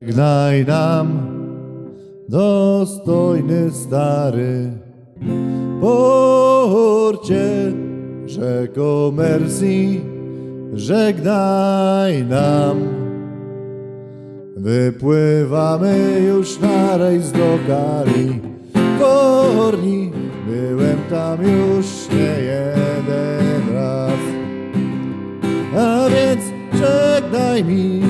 Gnaj nam, dostojny stary, porcie rzeko Mercy, żegnaj nam. Wypływamy już na rejs do Kalifornii, byłem tam już nie jeden raz. A więc żegnaj mi,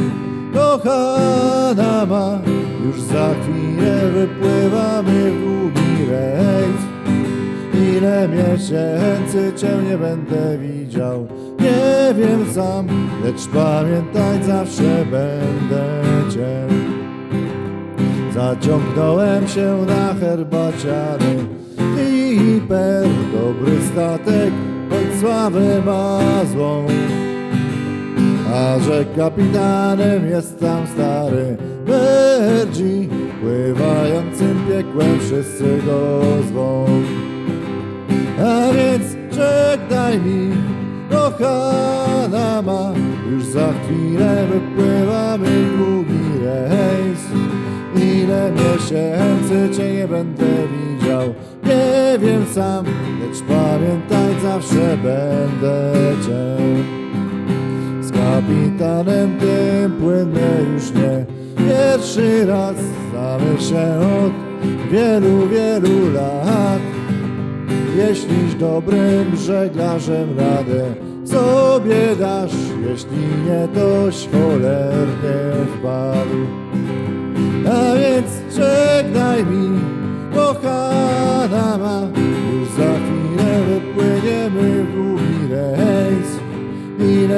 kochana ma, już za chwilę wypływamy w długi rejs. Ile miesięcy Cię nie będę widział, nie wiem sam, lecz pamiętaj, zawsze będę Cię. Zaciągnąłem się na herbaciany Hiper, dobry statek, choć sławę ma złą. Że kapitanem jest tam stary Bergi Pływającym piekłem wszyscy go zwą A więc żegnaj mi kochana ma Już za chwilę wypływamy długi rejs. Ile miesięcy Cię nie będę widział Nie wiem sam, lecz pamiętaj zawsze będę Cię kapitanem tym płynę już nie. Pierwszy raz Znamy się od wielu, wielu lat. Jeśliś dobrym żeglarzem radę sobie dasz Jeśli nie, toś cholernie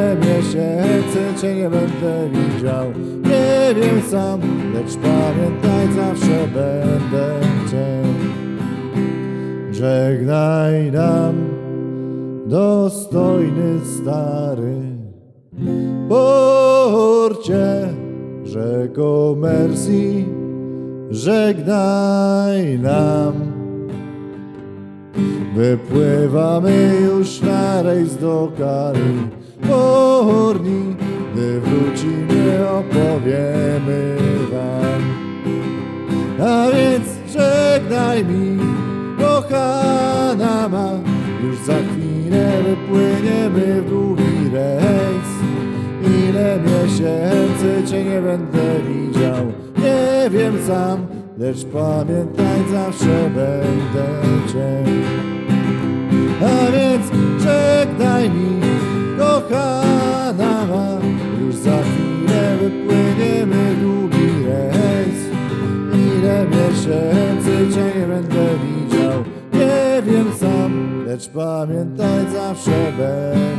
Ile miesięcy Cię nie będę widział. Nie wiem sam, lecz pamiętaj zawsze będę Cię. Żegnaj nam dostojny stary. Porcie rzeko Mercy Żegnaj nam. Wypływamy już na rejs do Kalifornii Gdy wrócimy opowiemy wam. A więc żegnaj mi kochana ma. Już za chwilę wypłyniemy w długi rejs. Ile miesięcy Cię nie będę widział? Nie wiem sam, lecz pamiętaj zawsze będę Cię. A więc żegnaj mi, za chwilę wypłyniemy długi rejs. Ile miesięcy Cię nie będę widział Nie wiem sam, lecz pamiętaj zawsze będę